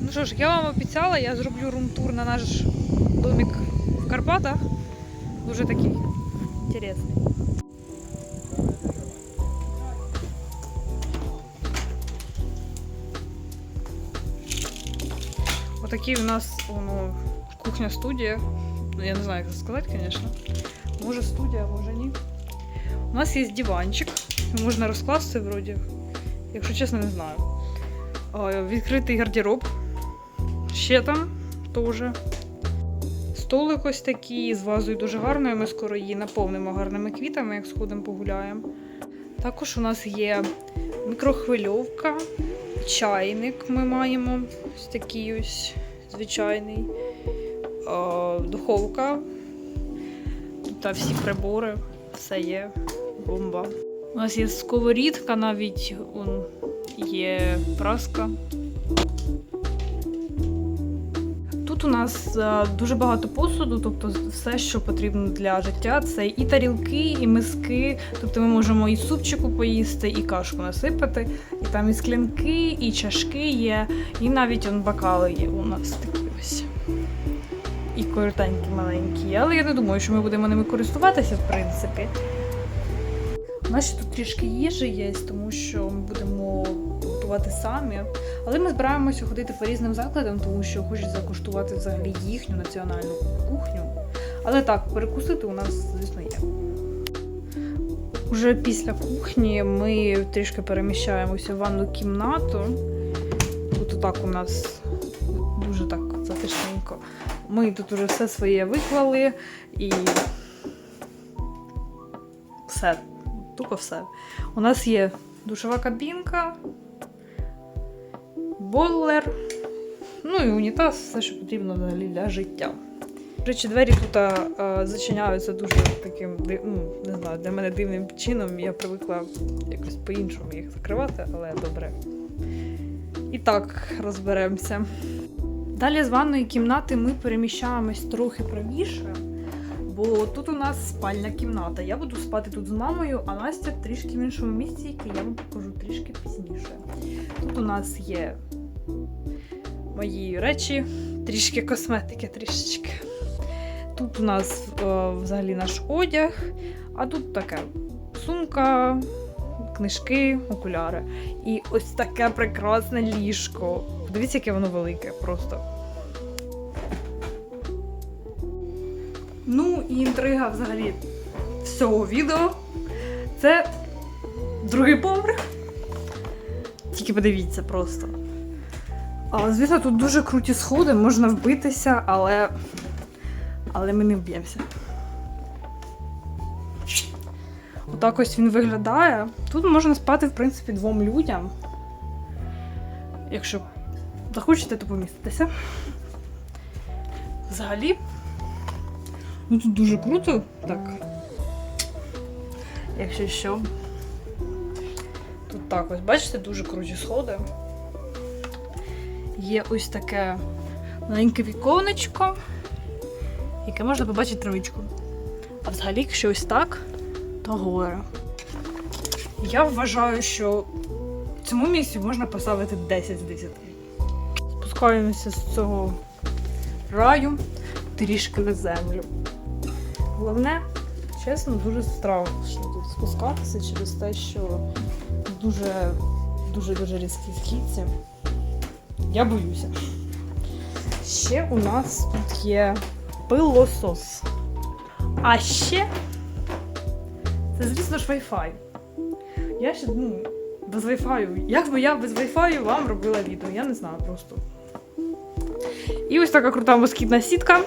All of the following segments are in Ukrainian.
Ну що ж, я вам обіцяла, я зроблю рум-тур на наш домик в Карпатах. Дуже такий інтересний. Отакий у нас воно, кухня-студія. Ну, я не знаю, як це сказати, звісно. Може студія, може ні. У нас є диванчик. Можна розкласти вроді. Якщо чесно, не знаю. А, Відкритий гардероб. Ще там теж. Столик ось такий з вазою дуже гарною. Ми скоро її наповнимо гарними квітами, як сходимо погуляємо. Також у нас є мікрохвильовка, чайник ми маємо. Ось такий ось звичайний. Духовка. Та всі прибори. Все є. Бомба. У нас є сковорідка, навіть он, є праска. Тут у нас е, дуже багато посуду, тобто все, що потрібно для життя. Це і тарілки, і миски. Тобто ми можемо і супчику поїсти, і кашку насипати, і там і склянки, і чашки є, і навіть он бокали є у нас такі ось. І коротенькі маленькі. Але я не думаю, що ми будемо ними користуватися, в принципі. У нас ще тут трішки їжі є, тому що ми будемо готувати самі. Але ми збираємося ходити по різним закладам, тому що хочеться куштувати взагалі їхню національну кухню. Але так, перекусити у нас, звісно, є. Уже після кухні ми трішки переміщаємося в ванну кімнату. Тут отак у нас дуже так затишненько. Ми тут уже все своє виклали і все, тупо все. У нас є душова кабінка, бойлер, ну і унітаз, все, що потрібно взагалі для життя. Речі, двері тут а, а, зачиняються дуже таким, ну, не знаю, для мене дивним чином. Я привикла якось по-іншому їх закривати, але добре. І так розберемося. Далі з ванної кімнати ми переміщаємось трохи правіше, бо тут у нас спальня кімната. Я буду спати тут з мамою, а Настя трішки в іншому місці, яке я вам покажу трішки пізніше. Тут у нас є мої речі, трішки косметики, трішечки. Тут у нас е, взагалі наш одяг, а тут таке сумка, книжки, окуляри. І ось таке прекрасне ліжко. Дивіться, яке воно велике просто. Ну і інтрига взагалі всього відео. Це другий поверх. Тільки подивіться просто. А, звісно, тут дуже круті сходи, можна вбитися, але. Але ми не вб'ємося. Отак ось він виглядає. Тут можна спати, в принципі, двом людям. Якщо захочете, то поміститися. Взагалі. Ну тут дуже круто. Так. Якщо що. Тут так ось, бачите, дуже круті сходи. Є ось таке маленьке віконечко, яке можна побачити травичку. А взагалі, якщо ось так, то горе. Я вважаю, що цьому місці можна поставити 10 з 10. Спускаємося з цього раю трішки на землю. Головне, чесно, дуже страшно тут спускатися через те, що дуже дуже дуже різкі східці. Я боюся. Ще у нас тут є пилосос. А ще це, звісно ж, Wi-Fi. Я ще, ну, без Wi-Fi. Як би я без Wi-Fi вам робила відео? Я не знаю просто. І ось така крута москітна сітка.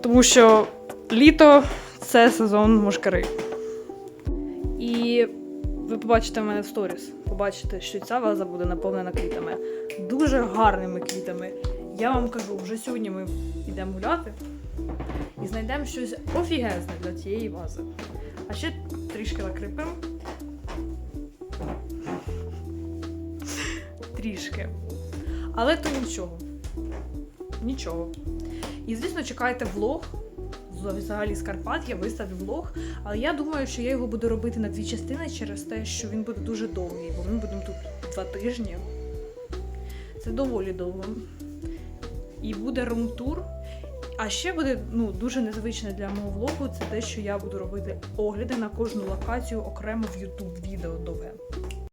Тому що літо це сезон мушкари. І ви побачите в мене в сторіс. Побачите, що ця ваза буде наповнена квітами. Дуже гарними квітами. Я вам кажу, вже сьогодні ми йдемо гуляти і знайдемо щось офігезне для цієї вази. А ще трішки накріпимо. Трішки. Але то нічого. Нічого. І, звісно, чекайте влог. Взагалі з Карпат я виставлю влог. Але я думаю, що я його буду робити на дві частини через те, що він буде дуже довгий, бо ми будемо тут два тижні. Це доволі довго. І буде румтур. А ще буде ну, дуже незвичне для мого влогу це те, що я буду робити огляди на кожну локацію окремо в YouTube відео довге.